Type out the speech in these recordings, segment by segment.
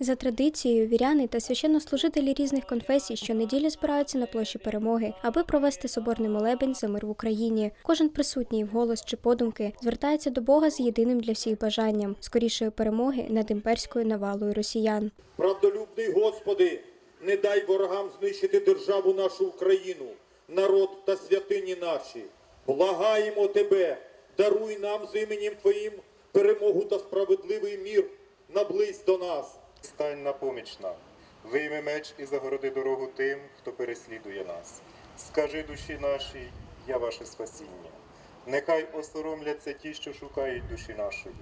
За традицією, віряни та священнослужителі різних конфесій щонеділі збираються на площі перемоги, аби провести соборний молебень за мир в Україні. Кожен присутній вголос чи подумки звертається до Бога з єдиним для всіх бажанням скорішої перемоги над імперською навалою росіян. Правдолюбний Господи, не дай ворогам знищити державу нашу Україну, народ та святині наші. Благаємо Тебе, даруй нам з іменем Твоїм перемогу та справедливий мір. Наблизь до нас. Стань на поміч нам, вийми меч і загороди дорогу тим, хто переслідує нас. Скажи душі нашій, я ваше спасіння. Нехай осоромляться ті, що шукають душі нашої.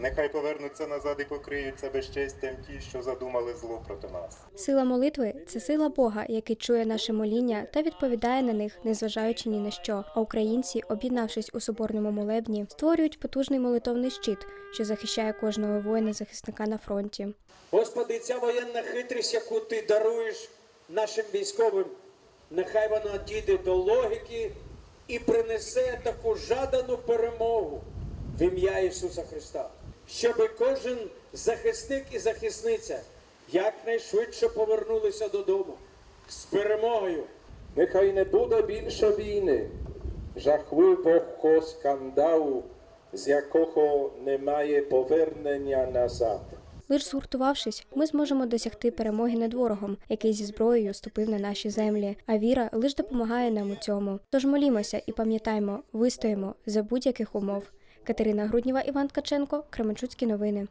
Нехай повернуться назад і покриються безчестям ті, що задумали зло проти нас. Сила молитви це сила Бога, який чує наше моління та відповідає на них, незважаючи ні на що. А українці, об'єднавшись у соборному молебні, створюють потужний молитовний щит, що захищає кожного воїна-захисника на фронті. Господи, ця воєнна хитрість, яку ти даруєш нашим військовим, нехай вона дійде до логіки і принесе таку жадану перемогу в ім'я Ісуса Христа, щоб кожен захисник і захисниця якнайшвидше повернулися додому з перемогою. Нехай не буде більше війни, жахливого скандалу, з якого немає повернення назад. Лиш згуртувавшись, ми зможемо досягти перемоги над ворогом, який зі зброєю ступив на наші землі. А віра лише допомагає нам у цьому. Тож молімося і пам'ятаймо, вистоїмо за будь-яких умов. Катерина Грудніва, Іван Ткаченко, Кременчуцькі новини.